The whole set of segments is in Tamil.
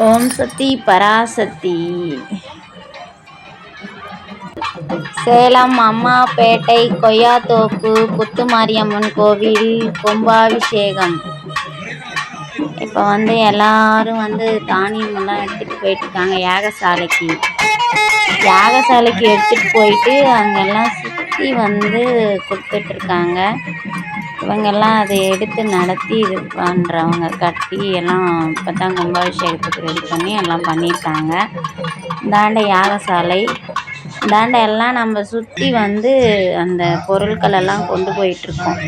ஓம் சக்தி பராசக்தி. சேலம் அம்மாப்பேட்டை கொய்யாத்தோப்பு புத்துமாரியம்மன் கோவில் கும்பாபிஷேகம். இப்போ வந்து எல்லாரும் வந்து தானியமெல்லாம் எடுத்துகிட்டு போயிட்டுருக்காங்க யாகசாலைக்கு. யாகசாலைக்கு எடுத்துகிட்டு போயிட்டு அங்கெல்லாம் சுற்றி வந்து கொடுத்துட்ருக்காங்க இவங்கெல்லாம் அதை எடுத்து நடத்தி இது பண்ணுறவங்க கட்டி எல்லாம் இப்போ தான் கும்பாபிஷேகத்துக்கு ரெடி பண்ணி எல்லாம் பண்ணியிருக்காங்க. தாண்ட யாகசாலை தாண்ட எல்லாம் நம்ம சுற்றி வந்து அந்த பொருட்கள் எல்லாம் கொண்டு போயிட்டுருக்கோம்.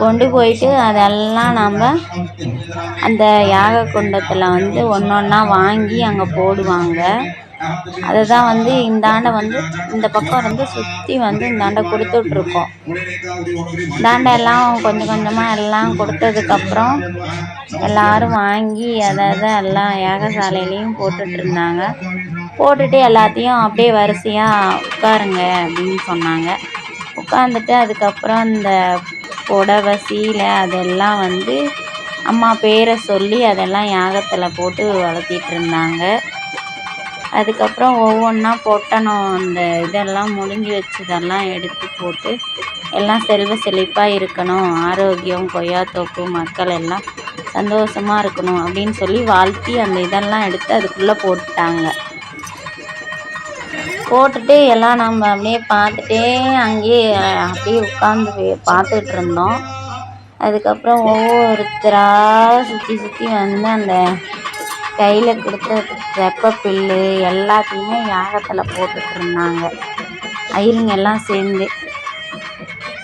கொண்டு போயிட்டு அதெல்லாம் நம்ம அந்த யாக குண்டத்தில் வந்து ஒன்று ஒன்றா வாங்கி அங்கே போடுவாங்க. அதை தான் வந்து ஆண்டை வந்து இந்த பக்கம் வந்து சுற்றி வந்து இந்தாண்ட கொடுத்துட்ருக்கோம். இந்தாண்ட எல்லாம் கொஞ்சம் கொஞ்சமாக எல்லாம் கொடுத்ததுக்கப்புறம் எல்லோரும் வாங்கி அதை அதை எல்லாம் யாகசாலையிலையும் போட்டுட்ருந்தாங்க. போட்டுட்டு எல்லாத்தையும் அப்படியே வரிசையாக உட்காருங்க அப்படின்னு சொன்னாங்க. உட்காந்துட்டு அதுக்கப்புறம் இந்த புடவை சீலை அதெல்லாம் வந்து அம்மா பேரை சொல்லி அதெல்லாம் யாகத்தில் போட்டு வளர்த்திட்டு இருந்தாங்க அதுக்கப்புறம் ஒவ்வொன்றா பொட்டணம் அந்த இதெல்லாம் முடிஞ்சு வச்சதெல்லாம் எடுத்து போட்டு எல்லாம் செல்வ செழிப்பாக இருக்கணும். ஆரோக்கியம் கொய்யாத்தோப்பு மக்கள் எல்லாம் சந்தோஷமாக இருக்கணும் அப்படின்னு சொல்லி வாழ்த்தி அந்த இதெல்லாம் எடுத்து அதுக்குள்ளே போட்டுட்டாங்க. போட்டுட்டு எல்லாம் நம்ம அப்படியே பார்த்துட்டே அங்கேயே அப்படியே உட்காந்து பார்த்துட்டு இருந்தோம். அதுக்கப்புறம் ஒவ்வொருத்தராக சுற்றி சுற்றி வந்து அந்த கையில் கொடுத்த வெப்ப பில்லு எல்லாத்தையுமே யாகத்தில் போட்டுட்ருந்தாங்க ஐயருங்க எல்லாம் சேர்ந்து.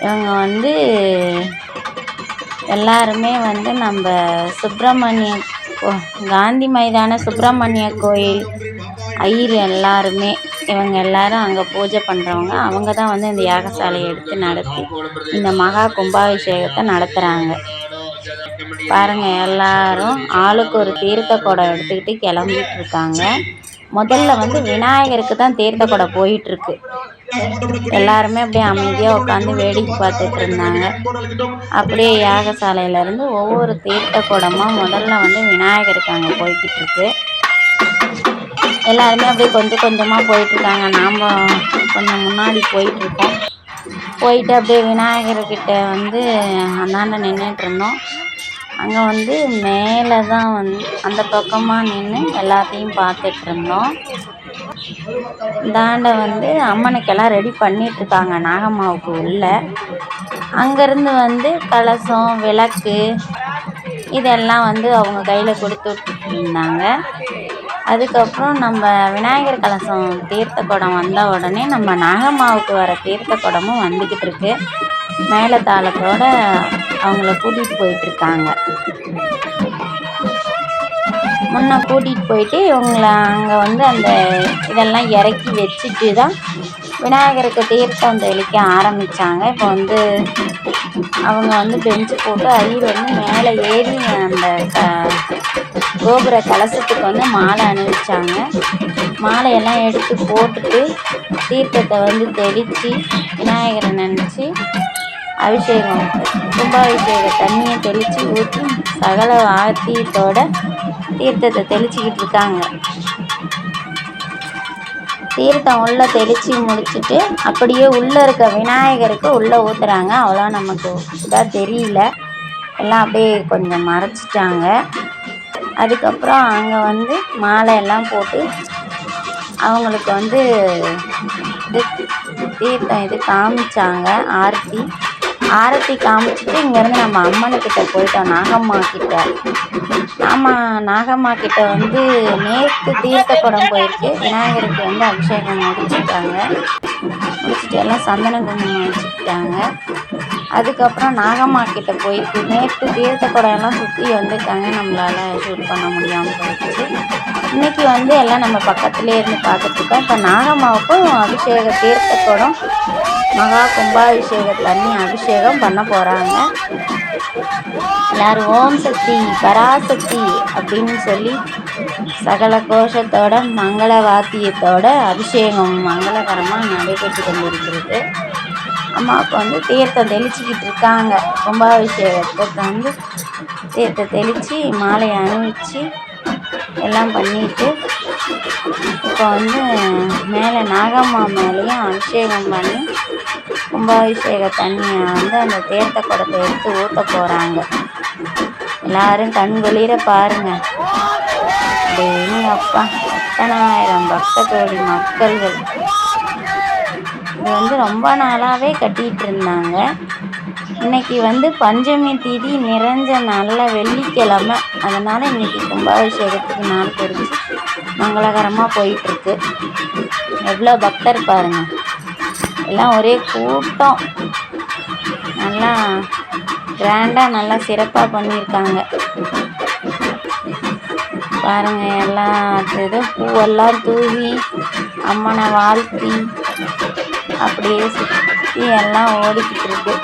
இவங்க வந்து எல்லாருமே வந்து நம்ம சுப்பிரமணிய காந்தி மைதான சுப்பிரமணிய கோயில். ஐயர் எல்லாருமே இவங்க எல்லாரும் அங்கே பூஜை பண்ணுறவங்க அவங்க தான் வந்து இந்த யாகசாலையை எடுத்து நடத்தி இந்த மகா கும்பாபிஷேகத்தை நடத்துகிறாங்க பாருங்கள் எல்லாரும் ஆளுக்கு ஒரு தீர்த்த குடம் எடுத்துக்கிட்டு கிளம்பிட்டு இருக்காங்க முதல்ல வந்து விநாயகருக்கு தான் தீர்த்த குடம் போயிட்டுருக்கு. எல்லாருமே அப்படியே அமைதியாக உட்காந்து வேடிக்கை பார்த்துட்டு இருந்தாங்க அப்படியே யாகசாலையிலேருந்து ஒவ்வொரு தீர்த்த குடமாக முதல்ல வந்து விநாயகருக்கு அங்கே போய்கிட்டு இருக்கு எல்லாருமே அப்படியே கொஞ்சம் கொஞ்சமாக போயிட்டுருக்காங்க. நாம் கொஞ்சம் முன்னாடி போயிட்டுருக்கோம். போயிட்டு அப்படியே விநாயகர்கிட்ட வந்து அந்தாண்ட நின்றுட்டு இருந்தோம் அங்கே வந்து மேலே தான் வந்து அந்த பக்கமாக நின்று எல்லாத்தையும் பார்த்துட்ருந்தோம். தாண்ட வந்து அம்மனுக்கெல்லாம் ரெடி பண்ணிகிட்ருக்காங்க நாகம்மாவுக்கு உள்ள. அங்கேருந்து வந்து கலசம் விளக்கு இதெல்லாம் வந்து அவங்க கையில் கொடுத்துட்ருந்தாங்க அதுக்கப்புறம் நம்ம விநாயகர் கலசம் தீர்த்த குடம் வந்த உடனே நம்ம நாகம்மாவுக்கு வர தீர்த்த குடமும் வந்துக்கிட்டு இருக்குது மேளதாளத்தோட அவங்கள கூட்டிகிட்டு போயிட்டுருக்காங்க. முன்னே கூட்டிகிட்டு போயிட்டு இவங்கள அங்கே வந்து அந்த இதெல்லாம் இறக்கி வச்சுட்டு தான் விநாயகருக்கு தீர்த்தம் தெளிக்க ஆரம்பித்தாங்க இப்போ வந்து அவங்க வந்து பெஞ்சு போட்டு ஐயர் வந்து மேலே ஏறி அந்த க கோபுர கலசத்துக்கு வந்து மாலை அணிவிச்சாங்க. மாலையெல்லாம் எடுத்து போட்டுட்டு தீர்த்தத்தை வந்து தெளித்து விநாயகரை நினச்சி அபிஷேகம். கும்பாபிஷேக தண்ணியை தெளித்து ஊற்றி சகல ஆத்தியத்தோட தீர்த்தத்தை தெளிச்சிக்கிட்டு இருக்காங்க. தீர்த்தம் உள்ளே தெளித்து முடிச்சுட்டு அப்படியே உள்ளே இருக்க விநாயகருக்கு உள்ளே ஊற்றுறாங்க அவ்வளோ நமக்கு இதாக தெரியல. எல்லாம் அப்படியே கொஞ்சம் மறைச்சிட்டாங்க. அதுக்கப்புறம் அங்கே வந்து மாலை எல்லாம் போட்டு அவங்களுக்கு வந்து இது தீர்த்தம் இது காமிச்சாங்க ஆர்த்தி. ஆரத்தி காமிச்சிட்டு இங்கேருந்து நம்ம அம்மனுக்கிட்ட போயிட்டோம் நாகம்மா கிட்ட. ஆமாம் நாகம்மா கிட்ட வந்து நேற்று தீர்த்த குடம் போயிருக்கு. விநாயகருக்கு வந்து அபிஷேகம் முடிச்சுட்டாங்க. முடிச்சுட்டு எல்லாம் சந்தன குங்குமம் வச்சுக்கிட்டாங்க. அதுக்கப்புறம் நாகம்மா கிட்ட போயிட்டு நேற்று தீர்த்த குடம் எல்லாம் சுற்றி வந்துட்டாங்க. நம்மளால் ஷூட் பண்ண முடியாமல் போயிடுச்சு. இன்றைக்கி வந்து எல்லாம் நம்ம பக்கத்துலேயே இருந்து பார்த்துட்ருக்கோம் இப்போ நாகம்மாவுக்கும் அபிஷேக தீர்த்த குடம் மகா கும்பாபிஷேகத்தில் அன்னி அபிஷேகம் பண்ண போகிறாங்க எல்லோரும் ஓம் சக்தி பராசக்தி அப்படின்னு சொல்லி சகல கோஷத்தோட மங்கள வாத்தியத்தோட அபிஷேகம் மங்களகரமாக நடைபெற்று கொண்டிருக்கிறது. அம்மாவுக்கு வந்து தீர்த்தம் தெளிச்சிக்கிட்டு இருக்காங்க. கும்பாபிஷேகத்துக்கு வந்து தீர்த்த தெளித்து மாலையை அணிவிச்சு எல்லாம் பண்ணிட்டு இப்போ வந்து மேலே நாகம்மா மேலேயும் அபிஷேகம் பண்ணி கும்பாபிஷேக தண்ணியை வந்து அந்த தேர்த்த குடத்தை எடுத்து ஊற்ற போகிறாங்க எல்லாரும் கண் வெளியில பாருங்க. டெய்லி அப்பா எத்தனாயிரம் பக்த கோடி மக்கள்கள். இது வந்து ரொம்ப நாளாகவே கட்டிகிட்டு இருந்தாங்க. இன்னைக்கு வந்து பஞ்சமி தேதி நிறைஞ்ச நல்ல வெள்ளிக்கிழமை. அதனால் இன்னைக்கு கும்பாபிஷேகத்துக்கு நாள் குறித்து மங்களகரமாக போயிட்டுருக்கு எவ்வளோ பக்தர் பாருங்கள் எல்லாம் ஒரே கூட்டம். நல்லா கிராண்டாக நல்லா சிறப்பாக பண்ணியிருக்காங்க. பாருங்கள் எல்லா ஏதோ பூவெல்லாம் தூவி அம்மனை வாழ்த்தி அப்படியே சுற்றி எல்லாம் ஓடிக்கிட்டு இருக்கு.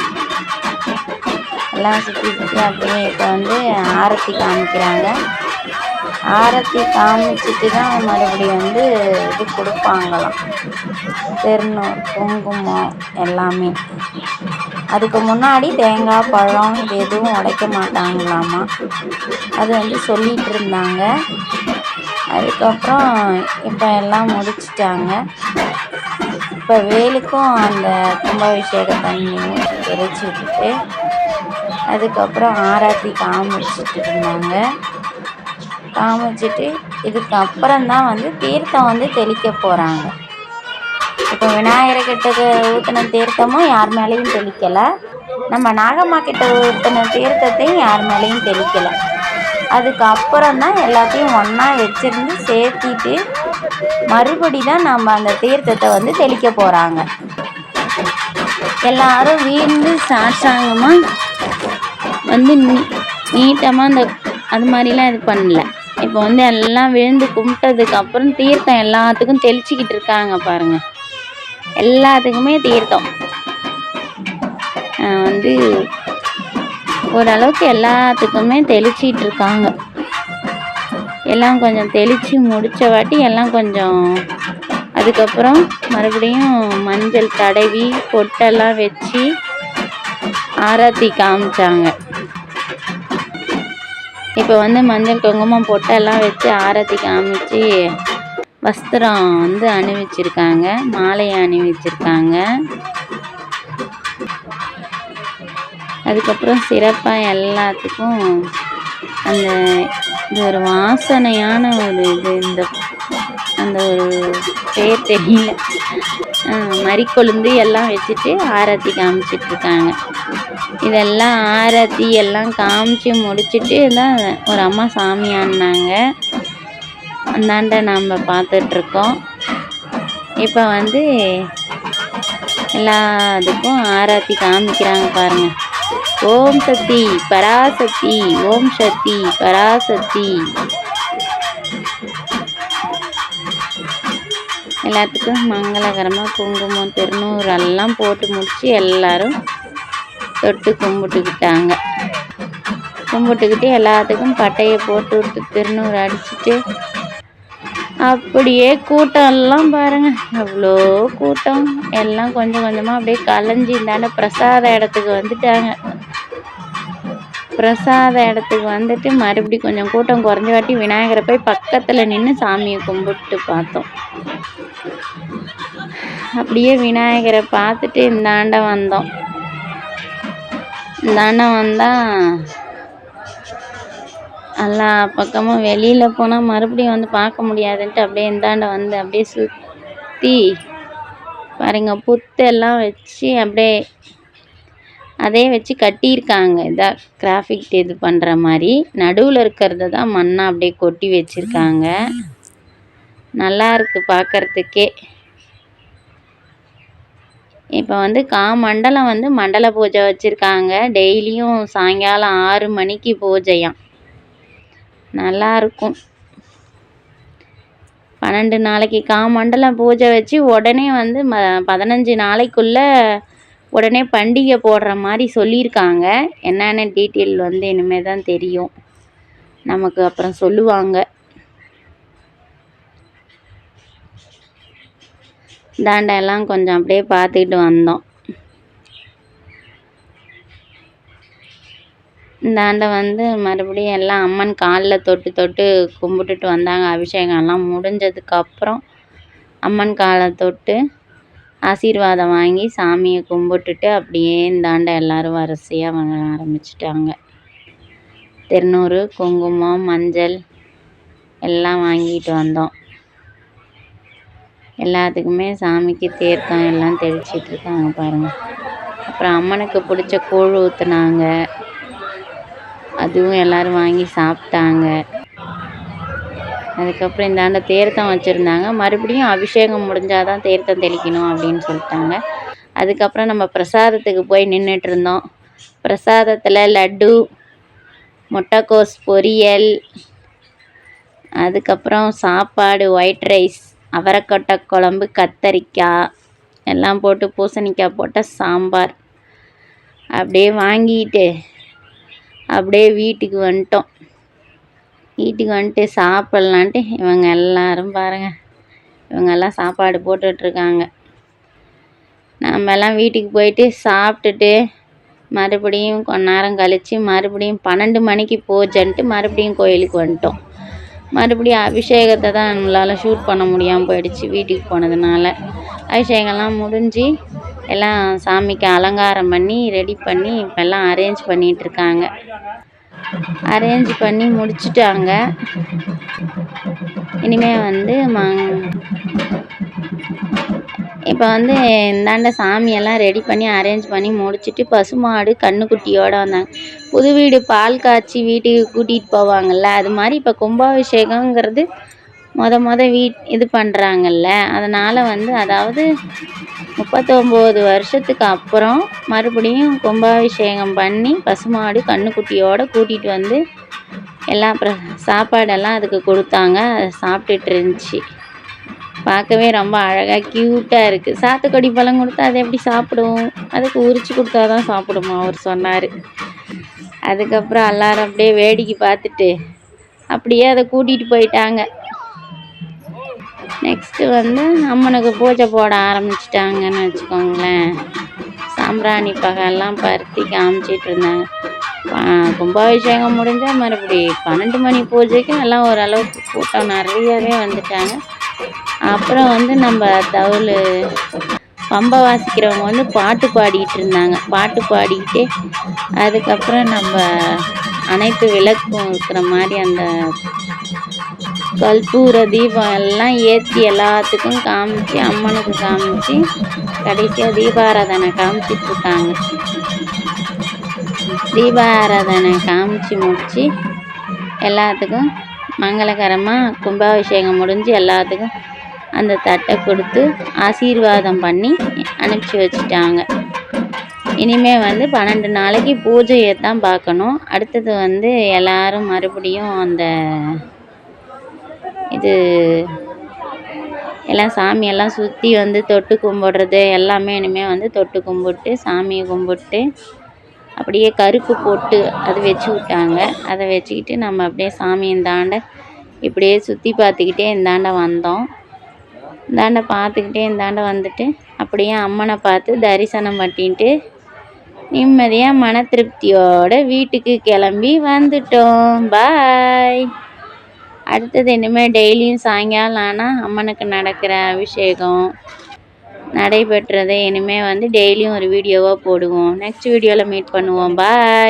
எல்லாம் சுற்றி சுற்றி அப்படியே இப்போ வந்து ஆரத்தி காமிக்கிறாங்க. ஆரத்தி காமிச்சிட்டு தான் மறுபடியும் வந்து இது கொடுப்பாங்களாம். திருநூறு குங்குமம் எல்லாமே. அதுக்கு முன்னாடி தேங்காய் பழம் இது எதுவும் உடைக்க மாட்டாங்களாமா? அது வந்து சொல்லிகிட்டு இருந்தாங்க. அதுக்கப்புறம் இப்போ எல்லாம் முடிச்சிட்டாங்க. இப்போ வேலுக்கும் அந்த கும்பாபிஷேக தண்ணியும் எரிச்சு விட்டுட்டு அதுக்கப்புறம் ஆராத்தி காமிச்சிட்டு இருந்தாங்க. காமிச்சிட்டு இதுக்கு அப்புறம்தான் வந்து தீர்த்தம் வந்து தெளிக்க போகிறாங்க இப்போ விநாயகர்கிட்ட ஊற்றின தீர்த்தமும் யார் மேலேயும் தெளிக்கலை. நம்ம நாகம்மா கிட்ட ஊற்றின தீர்த்தத்தையும் யார் மேலேயும் தெளிக்கலை. அதுக்கு அப்புறம் தான் எல்லாத்தையும் ஒன்றா வச்சுருந்து சேர்த்திட்டு மறுபடி தான் நம்ம அந்த தீர்த்தத்தை வந்து தெளிக்க போகிறாங்க எல்லாரும் வீழ்ந்து சாட்சாங்கமாக வந்து நீ நீட்டமாக அந்த அது மாதிரிலாம் இது பண்ணல. இப்போ வந்து எல்லாம் விழுந்து கும்பிட்டதுக்கு அப்புறம் தீர்த்தம் எல்லாத்துக்கும் தெளிச்சிக்கிட்டு இருக்காங்க பாருங்கள் எல்லாத்துக்குமே தீர்த்தம். வந்து ஓரளவுக்கு எல்லாத்துக்குமே தெளிச்சிட்டு இருக்காங்க எல்லாம் கொஞ்சம் தெளித்து முடித்த வாட்டி எல்லாம் கொஞ்சம் அதுக்கப்புறம் மறுபடியும் மஞ்சள் தடவி பொட்டெல்லாம் வச்சு ஆராத்தி காமிச்சாங்க. இப்போ வந்து மஞ்சள் குங்குமம் பொட்டெல்லாம் வச்சு ஆராத்தி காமிச்சு வஸ்திரம் வந்து அணிவிச்சிருக்காங்க மாலையை அணிவிச்சிருக்காங்க. அதுக்கப்புறம் சிறப்பாக எல்லாத்துக்கும் அந்த இது ஒரு வாசனையான ஒரு இது இந்த அந்த ஒரு பேர் தெரியல. மறிக்கொழுந்து எல்லாம் வச்சுட்டு ஆரத்தி காமிச்சிட்டு இருக்காங்க இதெல்லாம் ஆரத்தி எல்லாம் காமிச்சு முடிச்சிட்டு தான் ஒரு அம்மா சாமி ஆடினாங்க அந்தாண்ட நம்ம பார்த்துட்ருக்கோம். இப்போ வந்து எல்லாத்துக்கும் ஆராத்தி காமிக்கிறாங்க பாருங்கள் ஓம் சக்தி பராசக்தி ஓம் சக்தி பராசக்தி. எல்லாத்துக்கும் மங்களகரமாக குங்குமம் திருநூறு எல்லாம் போட்டு முடித்து எல்லாரும் தொட்டு கும்பிட்டுக்கிட்டாங்க. கும்பிட்டுக்கிட்டு எல்லாத்துக்கும் பட்டையை போட்டு விட்டு திருநூறு அடிச்சிட்டு அப்படியே கூட்டம் எல்லாம் பாருங்க. அவ்வளோ கூட்டம். எல்லாம் கொஞ்சம் கொஞ்சமாக அப்படியே கலைஞ்சி இந்தாண்ட பிரசாத இடத்துக்கு வந்துட்டாங்க. பிரசாத இடத்துக்கு வந்துட்டு மறுபடியும் கொஞ்சம் கூட்டம் குறைஞ்ச வாட்டி விநாயகரை போய் பக்கத்தில் நின்று சாமியை கும்பிட்டு பார்த்தோம். அப்படியே விநாயகரை பார்த்துட்டு இந்தாண்ட வந்தோம். இந்தாண்ட வந்தால் எல்லா பக்கமும் வெளியில் போனால் மறுபடியும் வந்து பார்க்க முடியாதுன்ட்டு அப்படியே இந்தாண்ட வந்து அப்படியே சுற்றி பாருங்க புத்தெல்லாம் வச்சு அப்படியே அதே வச்சு கட்டியிருக்காங்க. இதாக கிராஃபிக் இது பண்ணுற மாதிரி. நடுவில் இருக்கிறத தான் மண்ணாக அப்படியே கொட்டி வச்சுருக்காங்க. நல்லா இருக்குது பார்க்குறதுக்கே. இப்போ வந்து கா மண்டலம் வந்து மண்டல பூஜை வச்சுருக்காங்க. டெய்லியும் சாயங்காலம் ஆறு மணிக்கு பூஜையாம். நல்லாயிருக்கும் பன்னெண்டு நாளைக்கு காமண்டலம் பூஜை வச்சு உடனே வந்து ம பதினஞ்சு நாளைக்குள்ளே உடனே பண்டிகை போடுற மாதிரி சொல்லியிருக்காங்க. என்னென்ன டீட்டெயில் வந்து இனிமேல் தான் தெரியும். நமக்கு அப்புறம் சொல்லுவாங்க. தாண்டெல்லாம் கொஞ்சம் அப்படியே பார்த்துக்கிட்டு வந்தோம். இந்தாண்ட வந்து மறுபடியும் எல்லாம் அம்மன் காலில் தொட்டு தொட்டு கும்பிட்டுட்டு வந்தாங்க அபிஷேகம் எல்லாம் முடிஞ்சதுக்கப்புறம் அம்மன் காலை தொட்டு ஆசீர்வாதம் வாங்கி சாமியை கும்பிட்டுட்டு அப்படியே இந்தாண்ட எல்லோரும் வரிசையாக வாங்க ஆரம்பிச்சிட்டாங்க. திருநூறு குங்குமம் மஞ்சள் எல்லாம் வாங்கிட்டு வந்தோம். எல்லாத்துக்குமே சாமிக்கு தேர்க்கம் எல்லாம் தெளிச்சிட்ருக்காங்க பாருங்கள் அப்புறம் அம்மனுக்கு பிடிச்ச கூழ் ஊற்றுனாங்க அதுவும் எல்லோரும் வாங்கி சாப்பிட்டாங்க. அதுக்கப்புறம் இந்தாண்ட தேர்த்தம் வச்சுருந்தாங்க. மறுபடியும் அபிஷேகம் முடிஞ்சால் தான் தேர்த்தம் தெளிக்கணும் அப்படின்னு சொல்லிட்டாங்க. அதுக்கப்புறம் நம்ம பிரசாதத்துக்கு போய் நின்றுட்டு இருந்தோம் பிரசாதத்தில் லட்டு முட்டைக்கோஸ் பொரியல் அதுக்கப்புறம் சாப்பாடு ஒயிட் ரைஸ் அவரைக்கொட்டை குழம்பு கத்தரிக்காய் எல்லாம் போட்டு பூசணிக்காய் போட்ட சாம்பார். அப்படியே வாங்கிட்டு அப்படியே வீட்டுக்கு வந்துட்டோம். வீட்டுக்கு வந்துட்டு சாப்பிட்லான்ட்டு இவங்க எல்லாரும் பாருங்கள் இவங்கெல்லாம் சாப்பாடு போட்டுட்ருக்காங்க. நம்மெல்லாம் வீட்டுக்கு போயிட்டு சாப்பிட்டுட்டு மறுபடியும் கொஞ்ச நேரம் கழித்து மறுபடியும் பன்னெண்டு மணிக்கு போச்சுன்ட்டு மறுபடியும் கோயிலுக்கு வந்துட்டோம். மறுபடியும் அபிஷேகத்தை தான் நம்மளால் ஷூட் பண்ண முடியாமல் போயிடுச்சு வீட்டுக்கு போனதுனால. அபிஷேகம்லாம் முடிஞ்சு எல்லாம் சாமிக்கு அலங்காரம் பண்ணி ரெடி பண்ணி இப்போல்லாம் அரேஞ்ச் பண்ணிகிட்ருக்காங்க அரேஞ்ச் பண்ணி முடிச்சுட்டாங்க. இனிமேல் வந்து மா இப்போ வந்து இந்தாண்ட சாமியெல்லாம் ரெடி பண்ணி அரேஞ்ச் பண்ணி முடிச்சுட்டு பசுமாடு கண்ணுக்குட்டியோடு வந்தாங்க. புது வீடு பால் காய்ச்சி வீட்டுக்கு கூட்டிகிட்டு போவாங்கள்ல அது மாதிரி இப்போ கும்பாபிஷேகங்கிறது மொத மொத வீட் இது பண்ணுறாங்கல்ல அதனால் வந்து அதாவது முப்பத்தொம்போது வருஷத்துக்கு அப்புறம் மறுபடியும் கும்பாபிஷேகம் பண்ணி பசுமாடு கன்றுக்குட்டியோட கூட்டிகிட்டு வந்து எல்லாம் அப்புறம் சாப்பாடெல்லாம் அதுக்கு கொடுத்தாங்க. அதை சாப்பிட்டுட்டு இருந்துச்சு. பார்க்கவே ரொம்ப அழகாக க்யூட்டாக இருக்குது சாத்துக்குடி பழம் கொடுத்தா அது எப்படி சாப்பிடும் அதுக்கு உரித்து கொடுத்தா தான் சாப்பிடுமா? அவர் சொன்னார். அதுக்கப்புறம் எல்லோரும் அப்படியே வேடிக்கை பார்த்துட்டு அப்படியே அதை கூட்டிகிட்டு போயிட்டாங்க. நெக்ஸ்ட்டு வந்து அம்மனுக்கு பூஜை போட ஆரம்பிச்சிட்டாங்கன்னு வச்சுக்கோங்களேன். சாம்பிராணி பகல்லாம் பருத்தி காமிச்சிட்டு இருந்தாங்க கும்பாபிஷேகம் முடிஞ்சால் மறுபடி பன்னெண்டு மணி பூஜைக்கு எல்லாம் ஓரளவுக்கு கூட்டம் நிறையவே வந்துட்டாங்க. அப்புறம் வந்து நம்ம தவுள் பம்பை வாசிக்கிறவங்க வந்து பாட்டு பாடிக்கிட்டு இருந்தாங்க பாட்டு பாடிக்கிட்டே அதுக்கப்புறம் நம்ம அனைத்து விளக்கும் இருக்கிற மாதிரி அந்த கற்பூர தீபம் எல்லாம் ஏற்றி எல்லாத்துக்கும் காமிச்சு அம்மனுக்கு காமிச்சு கடைசியாக தீபாராதனை காமிச்சிட்ருக்காங்க தீபாராதனை காமிச்சு முடித்து எல்லாத்துக்கும் மங்களகரமாக கும்பாபிஷேகம் முடிஞ்சு எல்லாத்துக்கும் அந்த தட்டை கொடுத்து ஆசீர்வாதம் பண்ணி அனுப்பிச்சி வச்சுட்டாங்க. இனிமேல் வந்து பன்னெண்டு நாளைக்கு பூஜையை தான் பார்க்கணும். அடுத்தது வந்து எல்லாரும் மறுபடியும் அந்த இது எல்லாம் சாமியெல்லாம் சுற்றி வந்து தொட்டு கும்பிட்றது எல்லாமே இனிமேல் வந்து தொட்டு கும்பிட்டு சாமியை கும்பிட்டு அப்படியே கருப்பு போட்டு அது வச்சு விட்டாங்க. அதை வச்சுக்கிட்டு நம்ம அப்படியே சாமி இந்தாண்ட இப்படியே சுற்றி பார்த்துக்கிட்டே இந்தாண்ட வந்தோம். இந்தாண்ட பார்த்துக்கிட்டே இந்தாண்ட வந்துட்டு அப்படியே அம்மனை பார்த்து தரிசனம் பண்ணிட்டு நிம்மதியாக மன திருப்தியோடு வீட்டுக்கு கிளம்பி வந்துட்டோம். பாய் அடுத்தது இனிமேல் டெய்லியும் சாயங்காலம் ஆனால் அம்மனுக்கு நடக்கிற அபிஷேகம் நடைபெற்றதை இனிமேல் வந்து டெய்லியும் ஒரு வீடியோவாக போடுவோம். நெக்ஸ்ட் வீடியோவில் மீட் பண்ணுவோம். பாய்